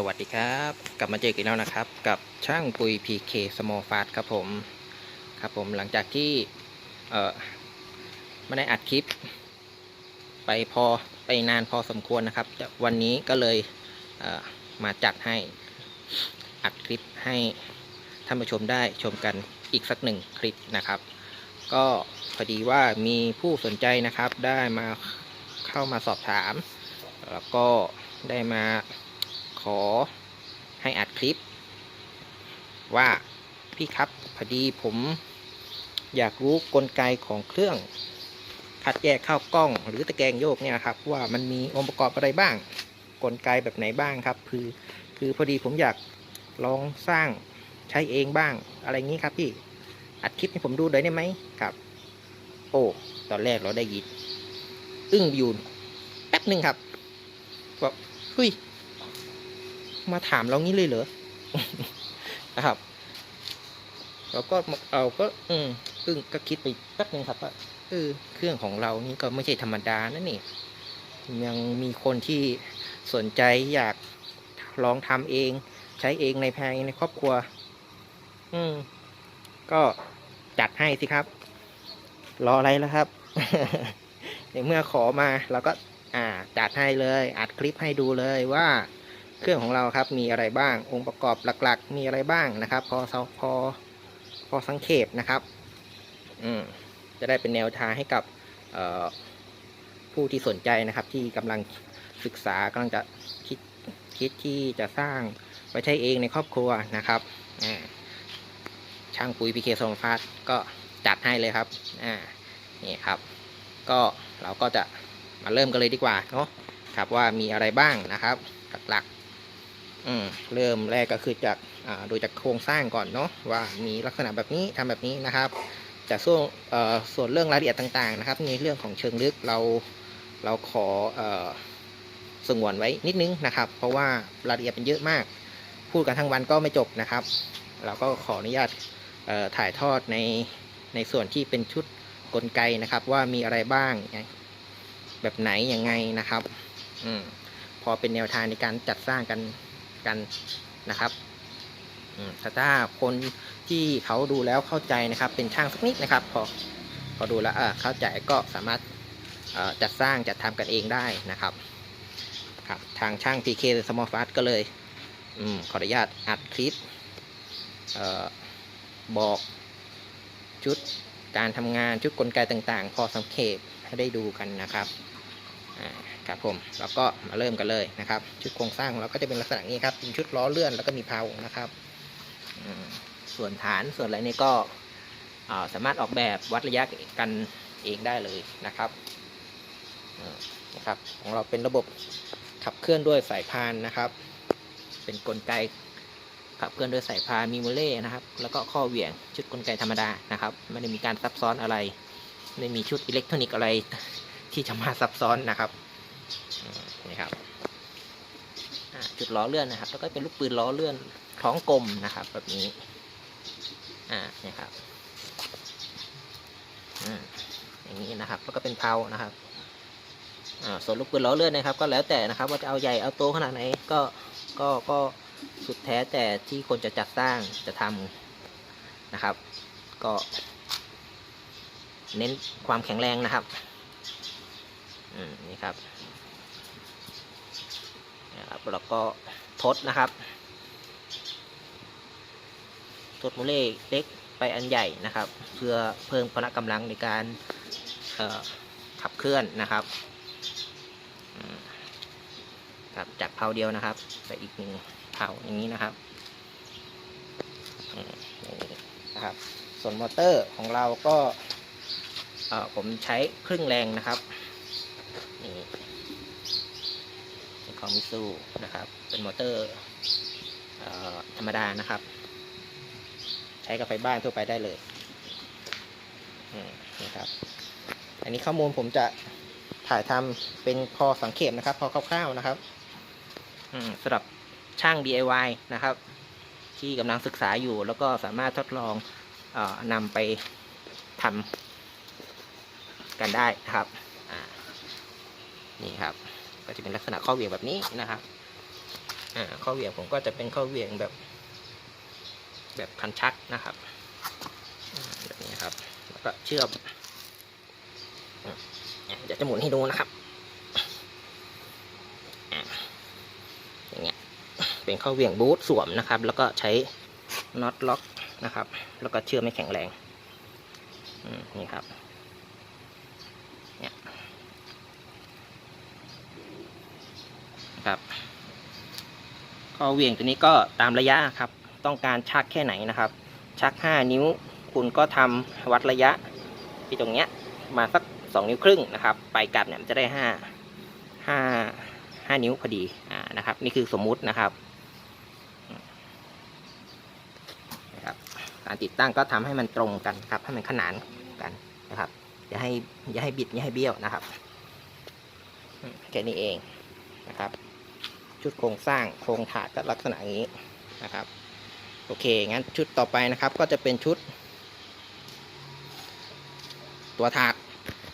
สวัสดีครับ กลับมาเจอกันแล้วนะครับ กับช่างปุย PK Small Fast ครับผมครับผมหลังจากที่เออไม่ได้อัดคลิป ไปพอไปนานพอสมควรนะครับ วันนี้ก็เลยเออมาจัดให้อัดคลิปให้ท่านผู้ชมได้ชมกันอีกสักหนึ่งคลิปนะครับ ก็พอดีว่ามีผู้สนใจนะครับได้มาเข้ามาสอบถาม แล้วก็ได้มา อให้อัดคลิป ว่าพี่ครับพอดีผมอยากรู้กลไกของเครื่องคัดแยกข้าวกล้อง หรือตะแกรงโยกเนี่ยครับ ว่ามันมีองค์ประกอบอะไรบ้าง กลไกแบบไหนบ้างครับ คือคือพอดีผมอยากลองสร้างใช้เองบ้าง อะไรงี้ครับพี่อัดคลิปให้ผมดูได้ไหมครับ โอ้ตอนแรกเราได้ยินอึ้งอยู่แป๊บหนึ่งครับบอกเฮ้ย มาถามเรางี้เลยเหรอนะครับ เราก็เราก็ อืมอึ้งก็คิดไปแป๊บหนึ่งครับว่าเออเครื่องของเรานี่ก็ไม่ใช่ธรรมดานะนี่ ยังมีคนที่สนใจอยากลองทำเอง ใช้เองในภายในครอบครัว อืม ก็จัดให้สิครับ รออะไรแล้วครับในเมื่อขอมาเราก็ อ่าจัดให้เลย อัดคลิปให้ดูเลยว่า เครื่องของเราครับมีอะไรบ้าง องค์ประกอบหลักๆ มีอะไรบ้างนะครับ พอพอพอสังเขปนะครับอืมจะได้เป็นแนวทางให้กับผู้ที่สนใจนะครับ ที่กำลังศึกษากำลังจะคิดคิดที่จะสร้างไว้ใช้เองในครอบครัวนะครับช่างปุ๋ยพีเคโซนฟาสก็จัดให้เลยครับอ่านี่ครับ ก็เราก็จะมาเริ่มกันเลยดีกว่าเนาะครับว่ามีอะไรบ้างนะครับหลักๆ อืมเริ่มแรกก็คือจากอ่าดูจากโครงสร้างก่อนเนาะว่ามีลักษณะแบบนี้ทำแบบนี้นะครับจากส่วนส่วนเรื่องรายละเอียดต่างๆนะครับ ในเรื่องของเชิงลึกเราเราขออสงวนไว้นิดนึงนะครับ เพราะว่ารายละเอียดเป็นเยอะมาก พูดกันทั้งวันก็ไม่จบนะครับ เราก็ขออนุญาตถ่ายทอดในในส่วนที่เป็นชุดกลไกนะครับ ว่ามีอะไรบ้าง แบบไหนยังไงนะครับอพอเป็นแนวทางในการจัดสร้างกัน กันนะครับแต่ถ้าคนที่เขาดูแล้วเข้าใจนะครับ เป็นช่างสักนิดนะครับ พอพอดูแล้วเข้าใจก็สามารถจัดสร้างจัดทำกันเองได้นะครับครับทางช่าง PK Small Fast ก็เลยอขออนุญาตอัดคลิปบอกชุดการทำงานชุดกลไกต่างๆ พอสังเขปให้ได้ดูกันนะครับอ่า ครับผมแล้วก็มาเริ่มกันเลยนะครับ ชุดโครงสร้างของเราก็จะเป็นลักษณะนี้ครับเป็นชุดล้อเลื่อนแล้วก็มีเพลานะครับส่วนฐานส่วนอะไรนี่ก็สามารถออกแบบวัดระยะกันเองได้เลยนะครับนะครับ ของเราเป็นระบบขับเคลื่อนด้วยสายพานนะครับ เป็นกลไกขับเคลื่อนด้วยสายพานมีโมเล่นะครับ แล้วก็ข้อเหวี่ยงชุดกลไกธรรมดานะครับไม่ได้มีการซับซ้อนอะไร ไม่มีชุดอิเล็กทรอนิกส์อะไรที่จะมาซับซ้อนนะครับ นี่ครับจุดล้อเลื่อนนะครับ แล้วก็เป็นลูกปืนล้อเลื่อนท้องกลมนะครับ แบบนี้อ่านี่ครับอืมอย่างนี้นะครับ แล้วก็เป็นเพานะครับอ่าส่วนลูกปืนล้อเลื่อนนะครับ ก็แล้วแต่นะครับ ว่าจะเอาใหญ่เอาโตขนาดไหนก็ก็ก็สุดแท้แต่ที่คนจะจัดสร้างจะทำนะครับ ก็ เน้นความแข็งแรงนะครับ อืมนี่ครับ นะครับ แล้วก็ทดนะครับทดโมเล่เล็กไปอันใหญ่นะครับ เพื่อเพิ่มพละกำลังในการขับเคลื่อนนะครับครับจากเพาเดียวนะครับไปอีกหนึ่งเพาอย่างนี้นะครับนะครับ ส่วนมอเตอร์ของเราก็ผมใช้ครึ่งแรงนะครับนี่ ของมิซูนะครับ เป็นมอเตอร์ธรรมดานะครับ ใช้กับไฟบ้านทั่วไปได้เลยนะครับ อันนี้ข้อมูลผมจะถ่ายทำเป็นพอสังเกตนะครับ พอคร่าวๆนะครับสำหรับช่าง DIY นะครับ ที่กำลังศึกษาอยู่ แล้วก็สามารถทดลองออนำไปทำกันได้นะครับนี่ครับ ก็จะเป็นลักษณะข้อเหวี่ยงแบบนี้นะครับอ่าข้อเหวี่ยงผมก็จะเป็นข้อเหวี่ยงแบบ แบบคันชักนะครับแบบนี้ครับแล้วก็เชื่อมอะเดี๋ยวจะหมุนให้ดูนะครับอย่างเงี้ยเป็นข้อเหวี่ยงบูทสวมนะครับ แล้วก็ใช้น็อตล็อกนะครับ แล้วก็เชื่อมไม่แข็งแรงอืมนี่ครับ เนี่ยนะครับ ข้อเหวี่ยงตัวนี้ก็ตามระยะครับ ต้องการชักแค่ไหนนะครับ ชัก 5 นิ้ว คุณก็ทำวัดระยะที่ตรงเนี้ยมาสัก 2 นิ้วครึ่งนะครับ ไปกลับเนี่ยมันจะได้ 5 5 5 นิ้วพอดีอ่านะครับ นี่คือสมมุตินะครับนะครับ การติดตั้งก็ทำให้มันตรงกันครับ ให้มันขนานกันนะครับ อย่าให้อย่าให้บิดอย่าให้เบี้ยวนะครับแค่นี้เองนะครับ ชุดโครงสร้างโครงถาดก็ลักษณะอย่างนี้นะครับ โอเค งั้นชุดต่อไปนะครับ ก็จะเป็นชุด ตัวถาด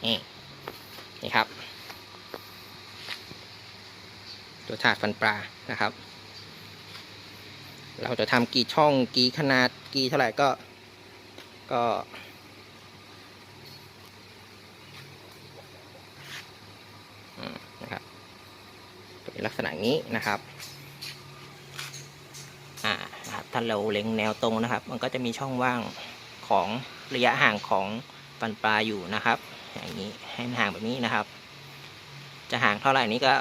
นี่นี่ครับ ตัวถาดฟันปลานะครับ เราจะทำกี่ช่องกี่ขนาดกี่เท่าไหร่ก็ก็ อืมนะครับเป็น ลักษณะนี้นะครับอ่านะครับถ้าเราเล็งแนวตรงนะครับ มันก็จะมีช่องว่างของระยะห่างของฟันปลาอยู่นะครับ อย่างนี้ให้มันห่างแบบนี้นะครับ จะห่างเท่าไหร่นี้ก็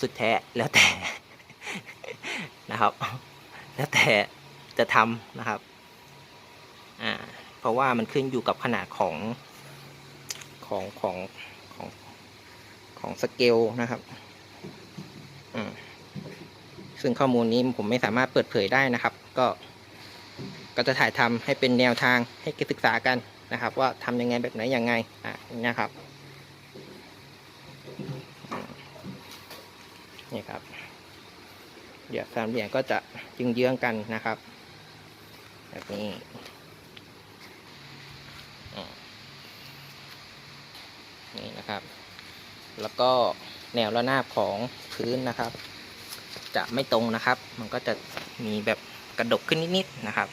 สุดแท้แล้วแต่นะครับ แล้วแต่จะทำนะครับอ่าเพราะว่ามันขึ้นอยู่กับขนาดของของของ ของสเกลนะครับซึ่งข้อมูลนี้ผมไม่สามารถเปิดเผยได้นะครับ ก็ก็จะถ่ายทำให้เป็นแนวทางให้ศึกษากันนะครับ ว่าทำยังไงแบบไหนยังไงอะนะครับนี่ครับเดี๋ยวสามเหลี่ยมก็จะยึงเยื้องกันนะครับ แบบนี้นี่นะครับ แล้วก็แนวระนาบของพื้นนะครับ จะไม่ตรงนะครับ มันก็จะมีแบบกระดกขึ้นนิดๆนะครับ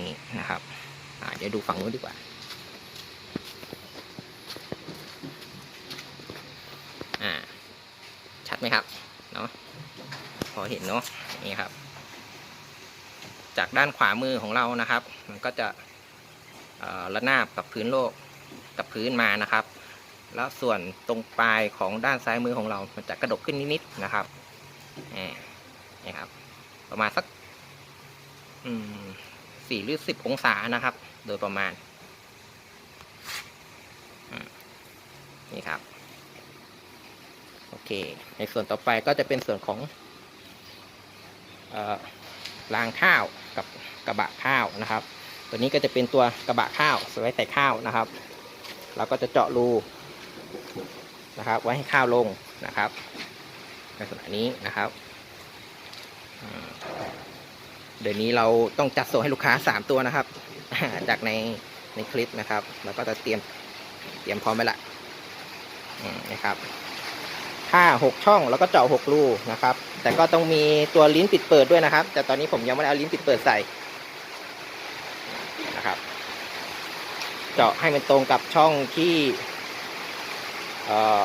นี่นะครับเดี๋ยวดูฝั่งนู้นดีกว่าอ่าชัดไหมครับเนาะพอเห็นเนาะนี่ครับ จากด้านขวามือของเรานะครับ มันก็จะระนาบกับพื้นโลกกับพื้นมานะครับ แล้วส่วนตรงปลายของด้านซ้ายมือของเรา มันจะกระดกขึ้นนิดๆนะครับนี่ครับ ประมาณสักสี่หรือสิบองศานะครับ โดยประมาณ นี่ครับ โอเค ในส่วนต่อไปก็จะเป็นส่วนของรางข้าวกับกระบะข้าวนะครับ ตัวนี้ก็จะเป็นตัวกระบะข้าวสไว้ใส่ข้าวนะครับเราก็จะเจาะรู นะครับ ไว้ให้ข้าวลงนะครับลักษณะนี้นะครับเดี๋ยวนี้เราต้องจัดส่งให้ลูกค้าสามตัวนะครับ จากในในคลิปนะครับ แล้วก็จะเตรียมเตรียมพร้อมไว้ละนะครับถ้าหกช่องแล้วก็เจาะหกรูนะครับ แต่ก็ต้องมีตัวลิ้นปิดเปิดด้วยนะครับ แต่ตอนนี้ผมยังไม่ได้เอาลิ้นปิดเปิดใส่นะครับ เจาะให้มันตรงกับช่องที่เอ่อ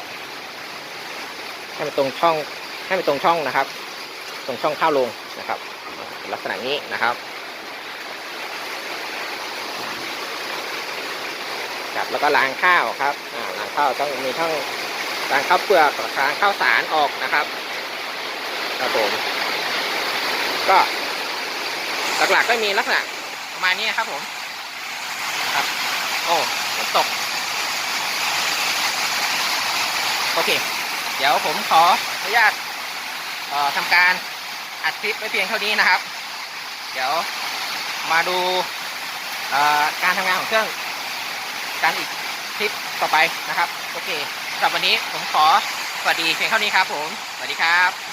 ให้มันตรงช่องให้มันตรงช่องนะครับ ตรงช่องเข้าลงนะครับ ลักษณะนี้นะครับครับแล้วก็ล้างข้าวครับล้างข้าวต้องมีทั้งล้างข้าวเปลือกล้างข้าวสารออกนะครับครับผมก็หลักๆก็มีลักษณะประมาณนี้นะครับผมครับโอ้ฝนตกโอเค ดี๋ยวผมขออนุญาตทำการอัดคลิปไว้เพียงเท่านี้นะครับ เดี๋ยวมาดูการทำงานของเครื่องกันอีกคลิปต่อไปนะครับ โอเคสำหรับวันนี้ผมขอสวัสดีเพียงเท่านี้ครับผม สวัสดีครับ